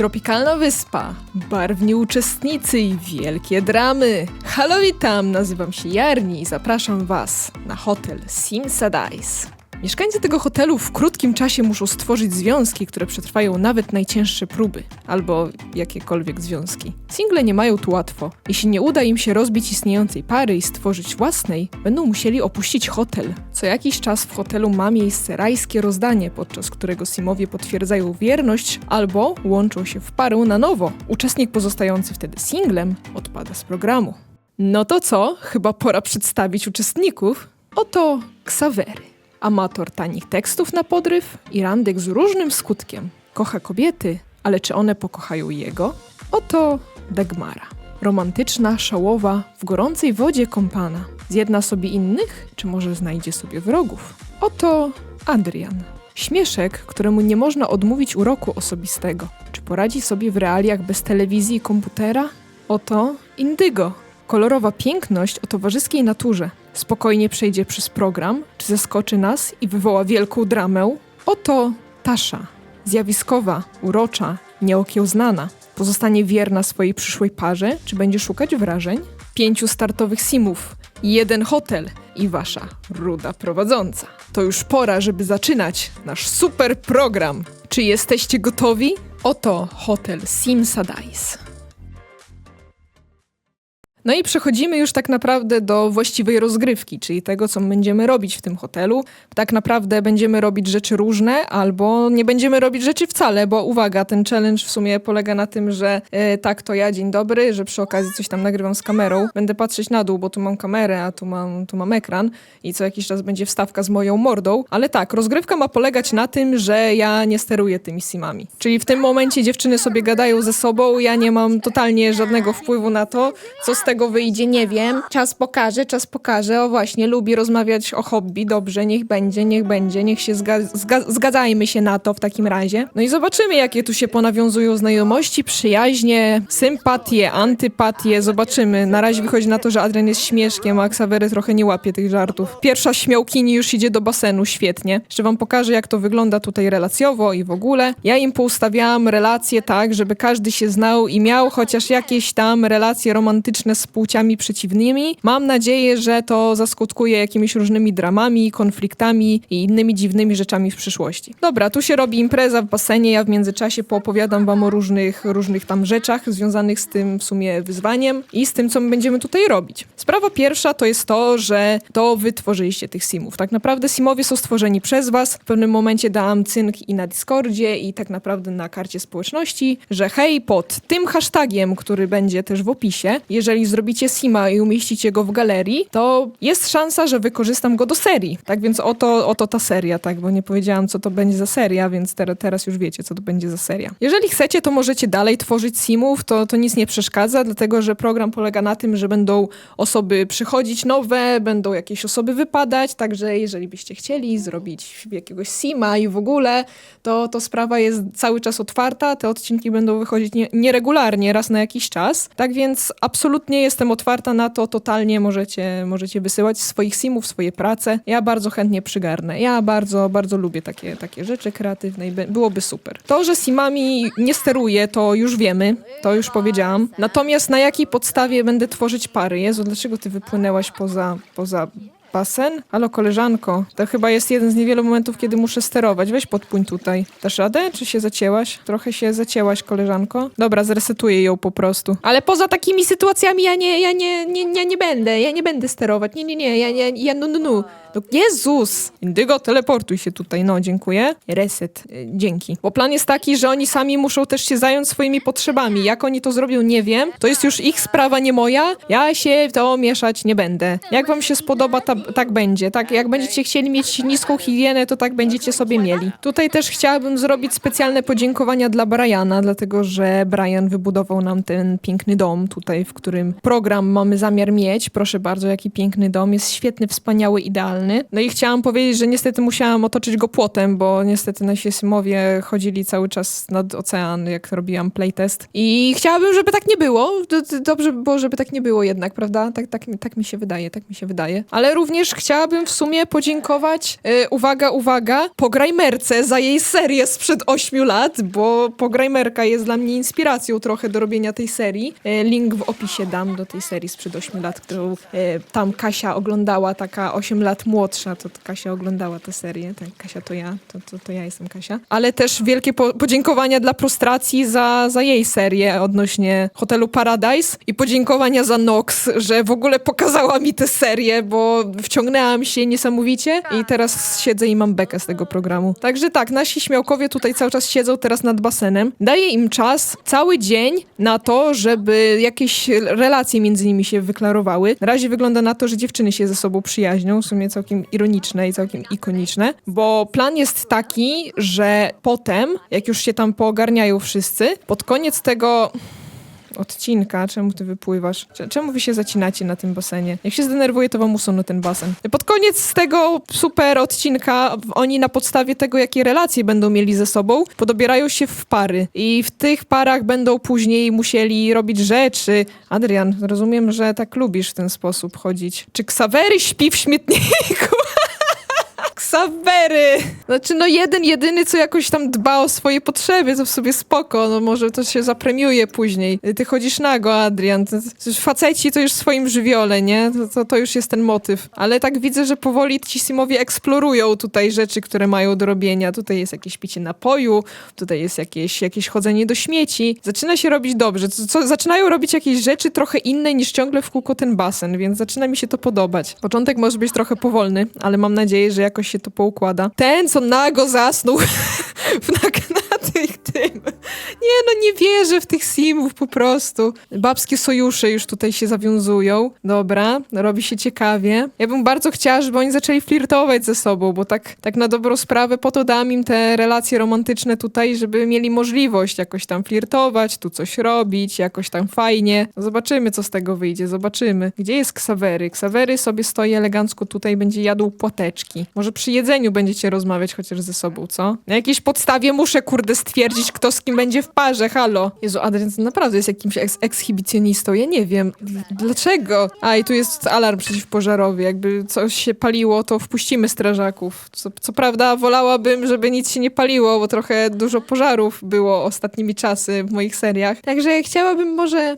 Tropikalna wyspa, barwni uczestnicy i wielkie dramy. Halo, witam, nazywam się Jarni i zapraszam Was na hotel Simsadais. Mieszkańcy tego hotelu w krótkim czasie muszą stworzyć związki, które przetrwają nawet najcięższe próby, albo jakiekolwiek związki. Single nie mają tu łatwo. Jeśli nie uda im się rozbić istniejącej pary i stworzyć własnej, będą musieli opuścić hotel. Co jakiś czas w hotelu ma miejsce rajskie rozdanie, podczas którego Simowie potwierdzają wierność albo łączą się w parę na nowo. Uczestnik pozostający wtedy singlem odpada z programu. No to co? Chyba pora przedstawić uczestników. Oto Ksawery. Amator tanich tekstów na podryw i randek z różnym skutkiem. Kocha kobiety, ale czy one pokochają jego? Oto Dagmara. Romantyczna, szałowa, w gorącej wodzie kąpana. Zjedna sobie innych, czy może znajdzie sobie wrogów? Oto Adrian. Śmieszek, któremu nie można odmówić uroku osobistego. Czy poradzi sobie w realiach bez telewizji i komputera? Oto Indygo. Kolorowa piękność o towarzyskiej naturze. Spokojnie przejdzie przez program, czy zaskoczy nas i wywoła wielką dramę? Oto Tasza. Zjawiskowa, urocza, nieokiełznana. Pozostanie wierna swojej przyszłej parze, czy będzie szukać wrażeń? Pięciu startowych simów, jeden hotel i wasza ruda prowadząca. To już pora, żeby zaczynać nasz super program. Czy jesteście gotowi? Oto hotel Simsadais. No i przechodzimy już tak naprawdę do właściwej rozgrywki, czyli tego, co będziemy robić w tym hotelu. Tak naprawdę będziemy robić rzeczy różne, albo nie będziemy robić rzeczy wcale, bo uwaga, ten challenge w sumie polega na tym, że e, tak, to ja, dzień dobry, że przy okazji coś tam nagrywam z kamerą. Będę patrzeć na dół, bo tu mam kamerę, a tu mam, tu mam ekran i co jakiś czas będzie wstawka z moją mordą. Ale tak, rozgrywka ma polegać na tym, że ja nie steruję tymi simami. Czyli w tym momencie dziewczyny sobie gadają ze sobą, ja nie mam totalnie żadnego wpływu na to, co z tego wyjdzie, nie wiem. Czas pokaże, czas pokaże. O właśnie, lubi rozmawiać o hobby. Dobrze, niech będzie, niech będzie, niech się zga zga zgadzajmy się na to w takim razie. No i zobaczymy, jakie tu się ponawiązują znajomości, przyjaźnie, sympatie, antypatie. Zobaczymy. Na razie wychodzi na to, że Adrian jest śmieszkiem, a Xavery trochę nie łapie tych żartów. Pierwsza śmiałkini już idzie do basenu, świetnie. Jeszcze wam pokażę, jak to wygląda tutaj relacjowo i w ogóle. Ja im poustawiałam relacje tak, żeby każdy się znał i miał chociaż jakieś tam relacje romantyczne płciami przeciwnymi. Mam nadzieję, że to zaskutkuje jakimiś różnymi dramami, konfliktami i innymi dziwnymi rzeczami w przyszłości. Dobra, tu się robi impreza w basenie, ja w międzyczasie poopowiadam wam o różnych, różnych tam rzeczach związanych z tym w sumie wyzwaniem i z tym, co my będziemy tutaj robić. Sprawa pierwsza to jest to, że to wy tworzyliście tych simów. Tak naprawdę simowie są stworzeni przez was. W pewnym momencie dałam cynk i na Discordzie i tak naprawdę na karcie społeczności, że hej, pod tym hashtagiem, który będzie też w opisie, jeżeli zrobicie sima i umieścicie go w galerii, to jest szansa, że wykorzystam go do serii. Tak więc oto, oto ta seria, tak, bo nie powiedziałam, co to będzie za seria, więc ter teraz już wiecie, co to będzie za seria. Jeżeli chcecie, to możecie dalej tworzyć simów, to, to nic nie przeszkadza, dlatego że program polega na tym, że będą osoby przychodzić nowe, będą jakieś osoby wypadać, także jeżeli byście chcieli zrobić jakiegoś sima i w ogóle, to, to sprawa jest cały czas otwarta, te odcinki będą wychodzić nie, nieregularnie, raz na jakiś czas, tak więc absolutnie jestem otwarta na to, totalnie możecie, możecie wysyłać swoich simów, swoje prace. Ja bardzo chętnie przygarnę. Ja bardzo, bardzo lubię takie, takie rzeczy kreatywne i by- byłoby super. To, że simami nie steruję, to już wiemy, to już powiedziałam. Natomiast na jakiej podstawie będę tworzyć pary? Jezu, dlaczego ty wypłynęłaś poza, poza basen? Halo, koleżanko. To chyba jest jeden z niewielu momentów, kiedy muszę sterować. Weź podpój tutaj. Dasz radę? Czy się zacięłaś? Trochę się zacięłaś, koleżanko. Dobra, zresetuję ją po prostu. Ale poza takimi sytuacjami ja nie, ja nie, nie, nie, nie będę. Ja nie będę sterować. Nie, nie, nie. Ja, ja, ja no, no, no. No Jezus! Indygo, teleportuj się tutaj. No, dziękuję. Reset. Y, Dzięki. Bo plan jest taki, że oni sami muszą też się zająć swoimi potrzebami. Jak oni to zrobią, nie wiem. To jest już ich sprawa, nie moja. Ja się w to mieszać nie będę. Jak wam się spodoba, ta, tak będzie. Tak, jak będziecie chcieli mieć niską higienę, to tak będziecie sobie mieli. Tutaj też chciałabym zrobić specjalne podziękowania dla Briana, dlatego że Brian wybudował nam ten piękny dom tutaj, w którym program mamy zamiar mieć. Proszę bardzo, jaki piękny dom. Jest świetny, wspaniały, idealny. No i chciałam powiedzieć, że niestety musiałam otoczyć go płotem, bo niestety nasi symowie chodzili cały czas nad ocean, jak robiłam playtest. I chciałabym, żeby tak nie było. Dobrze by było, żeby tak nie było jednak, prawda? Tak, tak, tak mi się wydaje, tak mi się wydaje. Ale również chciałabym w sumie podziękować, e, uwaga, uwaga, Pograjmerce za jej serię sprzed 8 lat, bo Pograjmerka jest dla mnie inspiracją trochę do robienia tej serii. E, Link w opisie dam do tej serii sprzed 8 lat, którą e, tam Kasia oglądała, taka 8 lat młodsza, to Kasia oglądała tę serię. Tak, Kasia to ja, to, to, to ja jestem Kasia. Ale też wielkie po podziękowania dla Prostracji za, za jej serię odnośnie hotelu Paradise i podziękowania za Nox, że w ogóle pokazała mi tę serię, bo wciągnęłam się niesamowicie i teraz siedzę i mam bekę z tego programu. Także tak, nasi śmiałkowie tutaj cały czas siedzą teraz nad basenem. Daję im czas, cały dzień na to, żeby jakieś relacje między nimi się wyklarowały. Na razie wygląda na to, że dziewczyny się ze sobą przyjaźnią, w sumie całkiem ironiczne i całkiem ikoniczne, bo plan jest taki, że potem, jak już się tam poogarniają wszyscy, pod koniec tego odcinka. Czemu ty wypływasz? Cze- Czemu wy się zacinacie na tym basenie? Jak się zdenerwuję, to wam usunę ten basen. Pod koniec tego super odcinka oni na podstawie tego, jakie relacje będą mieli ze sobą, podobierają się w pary. I w tych parach będą później musieli robić rzeczy. Adrian, rozumiem, że tak lubisz w ten sposób chodzić. Czy Ksawery śpi w śmietniku? Ksawery! Znaczy, no jeden, jedyny, co jakoś tam dba o swoje potrzeby, to w sobie spoko, no może to się zapremiuje później. Ty chodzisz nago, Adrian. Faceci to już w swoim żywiole, nie? To, to, to już jest ten motyw. Ale tak widzę, że powoli ci simowie eksplorują tutaj rzeczy, które mają do robienia. Tutaj jest jakieś picie napoju, tutaj jest jakieś, jakieś chodzenie do śmieci. Zaczyna się robić dobrze. Co, co, zaczynają robić jakieś rzeczy trochę inne niż ciągle w kółko ten basen, więc zaczyna mi się to podobać. Początek może być trochę powolny, ale mam nadzieję, że jakoś się to poukłada. Ten, co nago zasnął w- tym. Nie no, nie wierzę w tych simów po prostu. Babskie sojusze już tutaj się zawiązują. Dobra, robi się ciekawie. Ja bym bardzo chciała, żeby oni zaczęli flirtować ze sobą, bo tak, tak na dobrą sprawę po to dam im te relacje romantyczne tutaj, żeby mieli możliwość jakoś tam flirtować, tu coś robić, jakoś tam fajnie. No Zobaczymy, co z tego wyjdzie, zobaczymy. Gdzie jest Ksawery? Ksawery sobie stoi elegancko tutaj, będzie jadł płateczki. Może przy jedzeniu będziecie rozmawiać chociaż ze sobą, co? Na jakiejś podstawie muszę, kurde, stwierdzić, kto z kim będzie w parze, halo. Jezu, Adrian naprawdę jest jakimś eks ekshibicjonistą, ja nie wiem. Dlaczego? A, i tu jest alarm przeciwpożarowy, jakby coś się paliło, to wpuścimy strażaków. Co, co prawda wolałabym, żeby nic się nie paliło, bo trochę dużo pożarów było ostatnimi czasy w moich seriach. Także chciałabym może...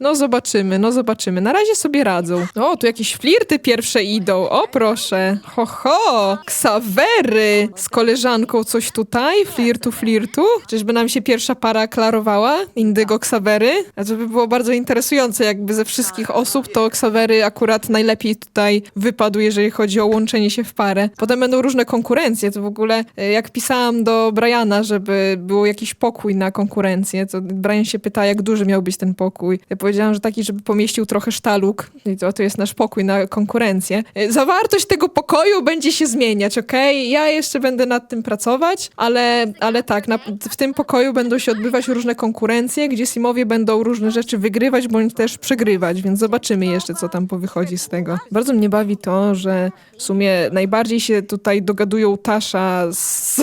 No zobaczymy, no zobaczymy. Na razie sobie radzą. O, tu jakieś flirty pierwsze idą. O, proszę. Ho, ho. Ksawery. Z koleżanką coś tutaj? Flirtu, flirtu? Czyżby nam się pierwsza para klarowała? Indygo Ksawery? A to by było bardzo interesujące, jakby ze wszystkich osób to Ksawery akurat najlepiej tutaj wypadł, jeżeli chodzi o łączenie się w parę. Potem będą różne konkurencje. To w ogóle, e, jak pisałam do Briana, żeby był jakiś pokój na konkurencję, to Brian się pyta, jak duży miał być ten pokój. Ja powiedziałam, że taki, żeby pomieścił trochę sztaluk. I to, to jest nasz pokój na konkurencję. E, Zawartość tego pokoju będzie się zmieniać, okej? Ja jeszcze będę nad tym pracować, ale, ale tak, na, w tym pokoju będą się odbywać różne konkurencje, gdzie simowie będą różne rzeczy wygrywać, bądź też przegrywać, więc zobaczymy jeszcze, co tam powychodzi z tego. Bardzo mnie bawi to, że w sumie najbardziej się tutaj dogadują Tasza z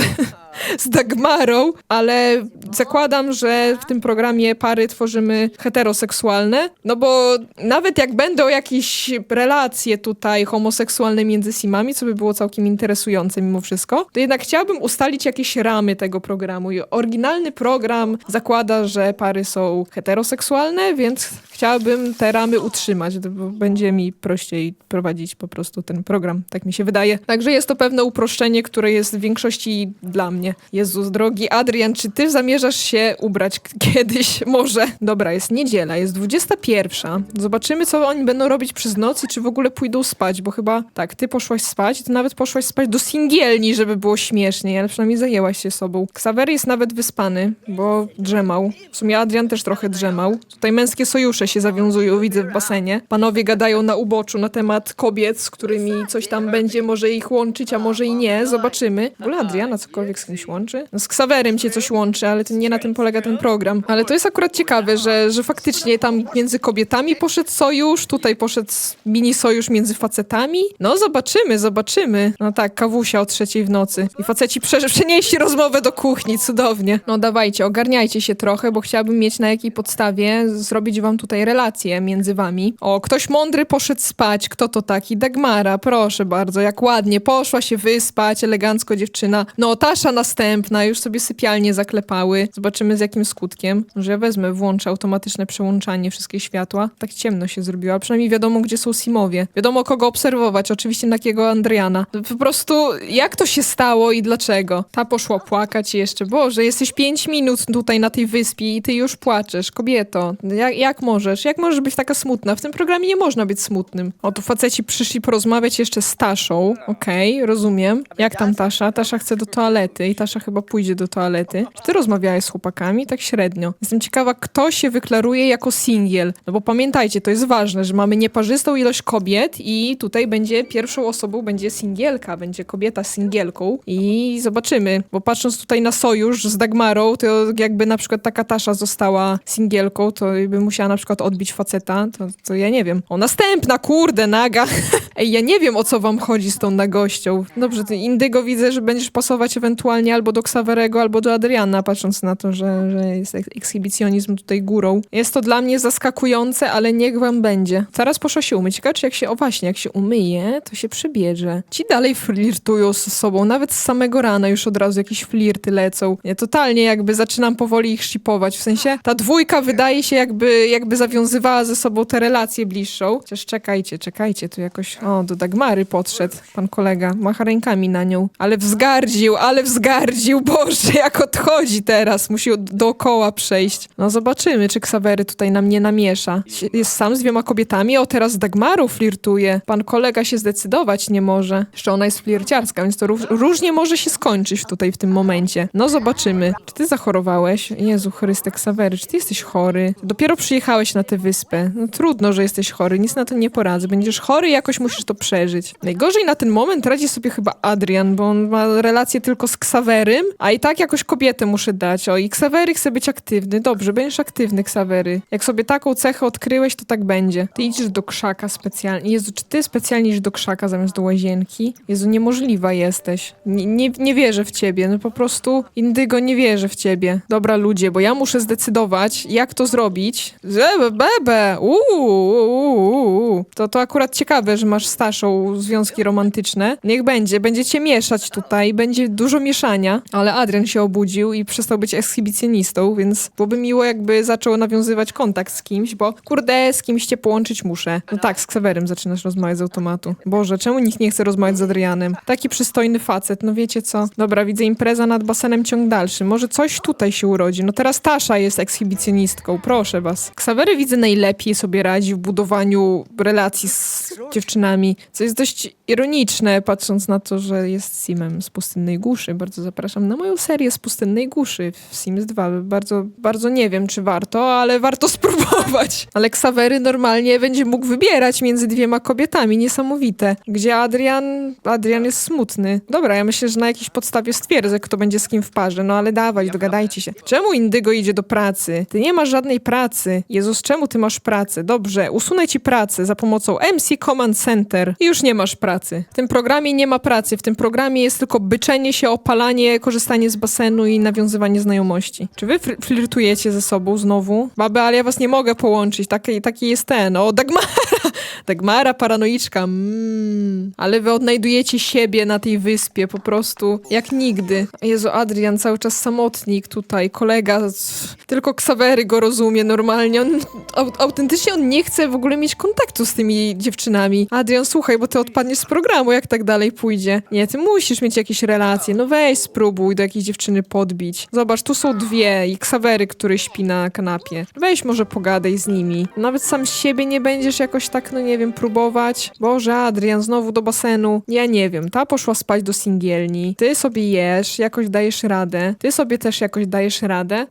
z Dagmarą, ale zakładam, że w tym programie pary tworzymy heteroseksualne, no bo nawet jak będą jakieś relacje tutaj homoseksualne między simami, co by było całkiem interesujące mimo wszystko, to jednak chciałabym ustalić jakieś ramy tego programu. I oryginalny program zakłada, że pary są heteroseksualne, więc chciałabym te ramy utrzymać, bo będzie mi prościej prowadzić po prostu ten program, tak mi się wydaje. Także jest to pewne uproszczenie, które jest w większości dla mnie. Jezus drogi Adrian, czy ty zamierzasz się ubrać kiedyś? Może. Dobra, jest niedziela, jest 21. Zobaczymy, co oni będą robić przez noc i czy w ogóle pójdą spać, bo chyba tak, ty poszłaś spać, ty nawet poszłaś spać do singielni, żeby było śmieszniej, ale przynajmniej zajęłaś się sobą. Ksawery jest nawet wyspany, bo drzemał. W sumie Adrian też trochę drzemał. Tutaj męskie sojusze się zawiązują, widzę w basenie. Panowie gadają na uboczu na temat kobiet, z którymi coś tam będzie może ich łączyć, a może i nie. Zobaczymy. W ogóle Adriana cokolwiek z czymś łączy? No z Ksawerem cię coś łączy, ale to nie na tym polega ten program. Ale to jest akurat ciekawe, że, że faktycznie tam między kobietami poszedł sojusz, tutaj poszedł mini sojusz między facetami. No zobaczymy, zobaczymy. No tak, kawusia o trzeciej w nocy. I faceci prze- przenieśli rozmowę do kuchni, cudownie. No dawajcie, ogarniajcie się trochę, bo chciałabym mieć na jakiej podstawie zrobić wam tutaj relacje między wami. O, ktoś mądry poszedł spać. Kto to taki? Dagmara, proszę bardzo, jak ładnie. Poszła się wyspać, elegancko dziewczyna. No, Tasza następna, już sobie sypialnie zaklepały. Zobaczymy z jakim skutkiem. Że ja wezmę, włączę automatyczne przełączanie wszystkie światła. Tak ciemno się zrobiło, przynajmniej wiadomo, gdzie są Simowie. Wiadomo, kogo obserwować, oczywiście takiego Andriana. Po prostu, jak to się stało i dlaczego? Ta poszła płakać jeszcze, Boże, jesteś pięć minut tutaj na tej wyspie i ty już płaczesz, kobieto. Jak, jak możesz? Jak możesz być taka smutna? W tym programie nie można być smutnym. O, tu faceci przyszli porozmawiać jeszcze z Taszą. Okej, rozumiem. Jak tam Tasza? Tasza chce do toalety i Tasza chyba pójdzie do toalety. Czy ty rozmawiałeś z chłopakami? Tak średnio. Jestem ciekawa, kto się wyklaruje jako singiel. No bo pamiętajcie, to jest ważne, że mamy nieparzystą ilość kobiet i tutaj będzie pierwszą osobą będzie singielka, będzie kobieta singielką i zobaczymy, bo patrząc tutaj na sojusz z Dagmarą, to jakby na przykład taka Tasza została singielką, to by musiała na przykład odbić faceta, to, to ja nie wiem. O, następna, kurde, naga. Ej, ja nie wiem, o co wam chodzi z tą nagością. Dobrze, ty Indygo widzę, że będziesz pasować ewentualnie albo do Ksawerego, albo do Adriana, patrząc na to, że, że jest ek- ekshibicjonizm tutaj górą. Jest to dla mnie zaskakujące, ale niech wam będzie. Zaraz poszła się umyć. Ciekawe, czy jak się, o właśnie, jak się umyje, to się przybierze. Ci dalej flirtują z sobą, nawet z samego rana już od razu jakieś flirty lecą. Ja totalnie jakby zaczynam powoli ich shipować, w sensie ta dwójka wydaje się jakby, jakby zawiązywała ze sobą tę relację bliższą. Chociaż czekajcie, czekajcie, tu jakoś, o, do Dagmary podszedł pan kolega, macha rękami na nią. Ale wzgardził, ale wzgardził, Boże, jak odchodzi teraz, musi dookoła przejść. No zobaczymy, czy Ksawery tutaj nam nie namiesza. Jest sam z dwiema kobietami, o teraz z Dagmarą flirtuje. Pan kolega się zdecydować nie może. Jeszcze ona jest flirciarska, więc to ró- różnie może się skończyć tutaj w tym momencie. No zobaczymy. Czy ty zachorowałeś? Jezu Chryste Ksawery, czy ty jesteś chory? Dopiero przyjechałeś na tę wyspę. No trudno, że jesteś chory, nic na to nie poradzę. Będziesz chory jakoś musisz to przeżyć. Najgorzej na ten moment radzi sobie chyba Adrian, bo on ma relację tylko z Ksawerym, a i tak jakoś kobietę muszę dać. O, i Ksawery chce być aktywny. Dobrze, będziesz aktywny, Ksawery. Jak sobie taką cechę odkryłeś, to tak będzie. Ty idziesz do krzaka specjalnie. Jezu, czy ty specjalnie idziesz do krzaka zamiast do łazienki? Jezu, niemożliwa jesteś. Nie, nie, nie wierzę w ciebie. No po prostu, Indygo, nie wierzę w ciebie. Dobra, ludzie, bo ja muszę zdecydować, jak to zrobić. Zebe, bebe, uuu. To, to akurat ciekawe, że masz z związki romantyczne. Niech będzie, będziecie mieszać tutaj, będzie dużo mieszania, ale Adrian się obudził i przestał być ekshibicjonistą, więc byłoby miło, jakby zaczął nawiązywać kontakt z kimś, bo kurde, z kimś cię połączyć muszę. No tak, z Ksawerem zaczynasz rozmawiać z automatu. Boże, czemu nikt nie chce rozmawiać z Adrianem? Taki przystojny facet, no wiecie co? Dobra, widzę impreza nad basenem ciąg dalszy. Może coś tutaj się urodzi. No teraz Tasza jest ekshibicjonistką, proszę was. Ksawery widzę najlepiej sobie radzi w budowaniu relacji z dziewczynami, co jest dość ironiczne, patrząc na to, że jest Simem z Pustynnej Głuszy. Bardzo zapraszam na moją serię z Pustynnej Głuszy w Sims 2. Bardzo, bardzo nie wiem, czy warto, ale warto spróbować. Ale Ksawery normalnie będzie mógł wybierać między dwiema kobietami. Niesamowite. Gdzie Adrian... Adrian jest smutny. Dobra, ja myślę, że na jakiejś podstawie stwierdzę, kto będzie z kim w parze. No ale dawaj, dogadajcie się. Czemu Indygo idzie do pracy? Ty nie masz żadnej pracy. Jezus, czemu ty masz pracę? Dobrze, usunę ci pracę za pomocą MC Command Center i już nie masz pracy. W tym programie nie ma pracy. W tym programie jest tylko byczenie się, opalanie, korzystanie z basenu i nawiązywanie znajomości. Czy wy fl- flirtujecie ze sobą znowu? Baby, ale ja was nie mogę połączyć. Taki, taki jest ten. O, Dagmara! Dagmara, paranoiczka. Mm. Ale wy odnajdujecie siebie na tej wyspie po prostu jak nigdy. Jezu, Adrian, cały czas samotnik tutaj, kolega. Tylko Ksawery go rozumie normalnie. On, au, autentycznie on nie chce w ogóle mieć kontaktu z tymi dziewczynami. Adrian, słuchaj, bo ty odpadniesz z programu, jak tak dalej pójdzie. Nie, ty musisz mieć jakieś relacje. No weź, spróbuj do jakiejś dziewczyny podbić. Zobacz, tu są dwie i Ksawery, który śpi na kanapie. Weź może pogadaj z nimi. Nawet sam siebie nie będziesz jakoś tak, no nie wiem, próbować. Boże, Adrian, znowu do basenu. Ja nie wiem, ta poszła spać do singielni. Ty sobie jesz, jakoś dajesz radę. Ty sobie też jakoś dajesz radę.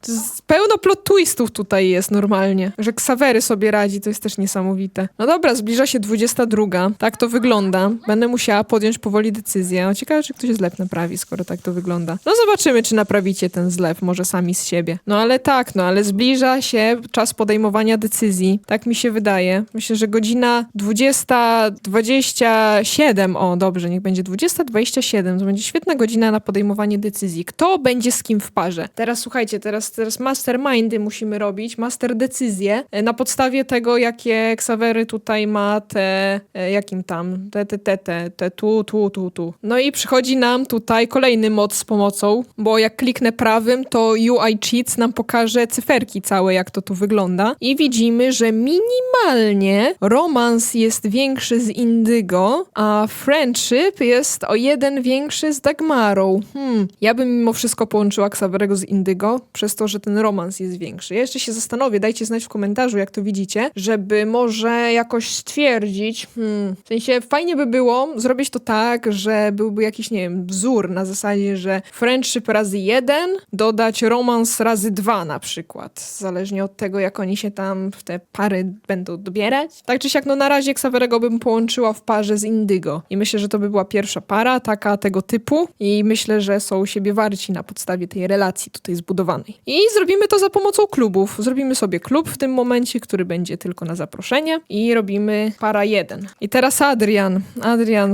Pełno plot twistów tutaj jest normalnie. Że Ksawery sobie radzi, to jest też niesamowite. No dobra, zbliża się 22. Tak to wygląda. Będę musiała podjąć powoli decyzję. No ciekawe, czy ktoś zlew naprawi, skoro tak to wygląda. No zobaczymy, czy naprawicie ten zlew, może sami z siebie. No ale tak, no ale zbliża się czas podejmowania decyzji. Tak mi się wydaje. Myślę, że godzina 20.27, o dobrze, niech będzie 20.27, to będzie świetna godzina na podejmowanie decyzji. Kto będzie z kim w parze? Teraz słuchajcie, teraz, teraz mastermindy musimy robić, master decyzje e, na podstawie tego, jakie Xavery tutaj ma te, e, jakim tam, te, te, te, te, te tu, tu, tu, tu. No i przychodzi nam tutaj kolejny mod z pomocą, bo jak kliknę prawym, to UI Cheats nam pokaże cyferki całe, jak to tu wygląda. I widzimy, że minimalnie romans jest większy z Indygo, a friendship jest o jeden większy z Dagmarą. Hmm, ja bym mimo wszystko połączyła Xaverego z Indygo, przez to, że ten romans jest większy. Ja jeszcze się zastanowię, dajcie znać w komentarzu, jak to widzicie, żeby może jakoś stwierdzić, hmm, w sensie fajnie by było zrobić to tak, że byłby jakiś, nie wiem, wzór na zasadzie, że friendship razy jeden, dodać romans razy dwa na przykład, zależnie od tego, jak oni się tam w te pary będą dobierać. Tak czy siak, no na razie Xaverego bym połączyła w parze z Indygo i myślę, że to by była pierwsza para, taka tego typu i myślę, że są siebie warci na podstawie tej relacji tutaj zbudowanej. I zrobimy to za pomocą klubów. Zrobimy sobie klub w tym momencie, który będzie tylko na zaproszenie i robimy para jeden. I teraz Adrian. Adrian,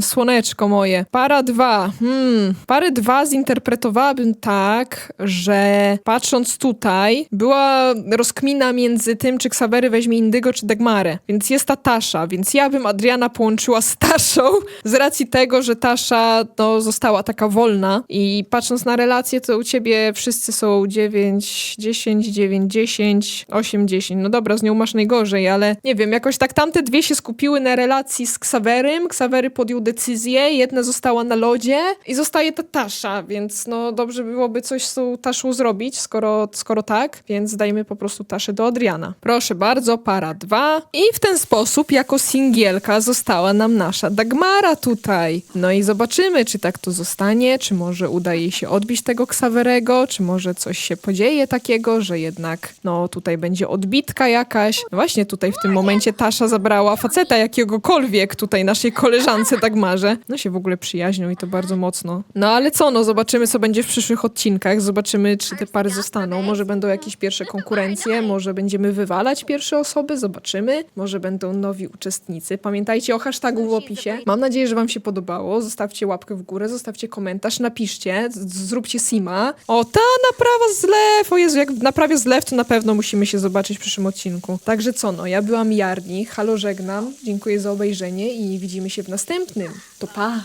słoneczko moje. Para dwa. Hmm. Parę dwa zinterpretowałabym tak, że patrząc tutaj, była rozkmina między tym, czy Ksawery weźmie Indygo, czy Dagmarę. Więc jest ta Tasza, więc ja bym Adriana połączyła z Taszą z racji tego, że Tasza no, została taka wolna i patrząc na relacje, to u ciebie wszyscy są 9, 10, 9, 10, 8, 10. No dobra, z nią masz najgorzej, ale nie wiem, jakoś tak tamte dwie się skupiły na relacji z Ksawerym. Ksawery podjął decyzję, jedna została na lodzie i zostaje ta Tasza, więc no dobrze byłoby coś z tą Taszą zrobić, skoro, skoro tak, więc dajmy po prostu Taszę do Adriana. Proszę bardzo, para dwa. I w ten sposób jako singielka została nam nasza Dagmara tutaj. No i zobaczymy, czy tak to zostanie, czy może uda jej się odbić tego Ksawerego, czy może coś się podzieje takiego, że jednak no tutaj będzie odbitka jakaś. No właśnie tutaj w tym momencie Tasza zabrała faceta jakiegokolwiek tutaj naszej koleżance Dagmarze. No się w ogóle przyjaźnią i to bardzo mocno. No ale co, no zobaczymy co będzie w przyszłych odcinkach, zobaczymy czy te pary zostaną. Może będą jakieś pierwsze konkurencje, może będziemy wywalać pierwsze osoby, zobaczymy. Może będą nowi uczestnicy. Pamiętajcie o hashtagu w opisie. Mam nadzieję, że wam się podobało. Zostawcie łapkę w górę, zostawcie komentarz, napiszcie, zróbcie sima. O, ta naprawa zlew! O Jezu, jak naprawię zlew, to na pewno musimy się zobaczyć w przyszłym odcinku. Także co, no, ja byłam Jarni, halo żegnam, dziękuję za obejrzenie i widzimy się w następnym. To pa!